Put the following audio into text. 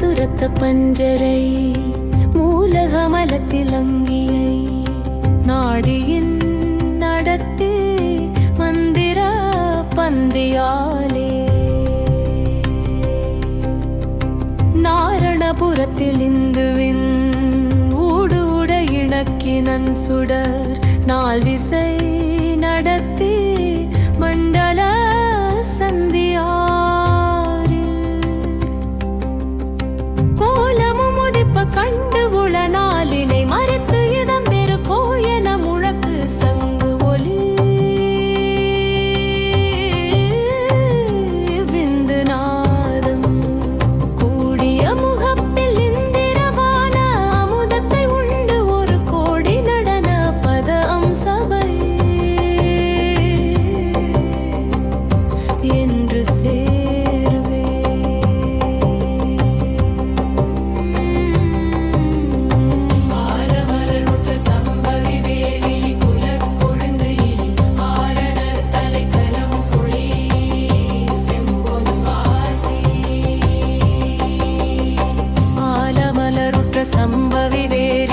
பஞ்சரை மூலகமலத்தில் அங்கியை நாடியின் நடத்தி மந்திர பந்தியாலே. நாரணபுரத்தில் இந்துவின் ஊடு உட இணக்கினன் சுடர் நாள் திசை கண்டு உள நாளினை மறு நம்ப விவேக